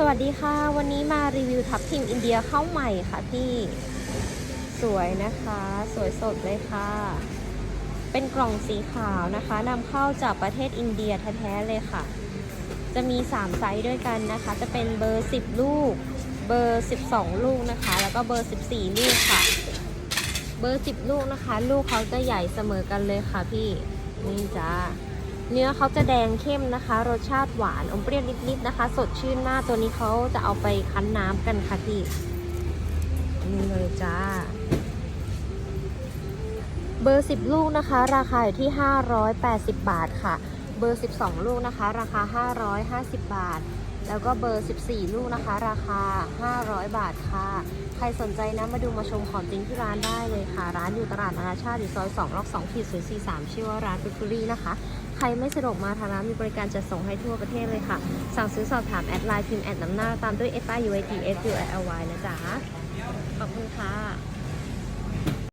สวัสดีค่ะ วันนี้มารีวิวทับทิมอินเดียเข้าใหม่ค่ะพี่สวยนะคะ สวยสดเลยค่ะ เป็นกล่องสีขาวนะคะนำเข้าจากประเทศอินเดียแท้ๆเลยค่ะ จะมี 3 ไซส์ด้วยกันนะคะ จะเป็นเบอร์ 10 ลูก เบอร์ 12 ลูกนะคะ แล้วก็เบอร์ 14 ลูกค่ะ เบอร์ 10 ลูกนะคะ ลูกเขาจะใหญ่เสมอกันเลยค่ะพี่นี่จ้า เนื้อเขาจะแดงเข้มนะคะ รสชาติหวานอมเปรี้ยวนิดๆนะคะ สดชื่นหน้าตัวนี้เขาจะเอาไปคั้นน้ำกันค่ะพี่นี่เลยจ้า เบอร์ 10 ลูกนะคะ ราคาอยู่ที่ 580 บาทค่ะ เบอร์ 12 ลูกนะคะ ราคา 550 บาท แล้วก็เบอร์ 14 ลูกนะคะ ราคา 500 บาทค่ะ ใครสนใจนะมาดูมาชมของจริงที่ร้านได้เลยค่ะ ร้านอยู่ตลาดนานาชาติอยู่ซอย2ล็อก2ขีด043ชื่อว่าร้านฟิฟรี่นะคะ ใครไม่สะดวกมาทางร้านมีบริการจัดส่งให้ทั่วประเทศเลยค่ะ สั่งซื้อสอบถามแอดไลน์พิมพ์แอดน้ำหน้า ตามด้วย f i u a t s u l y นะจ๊ะ ขอบคุณค่ะ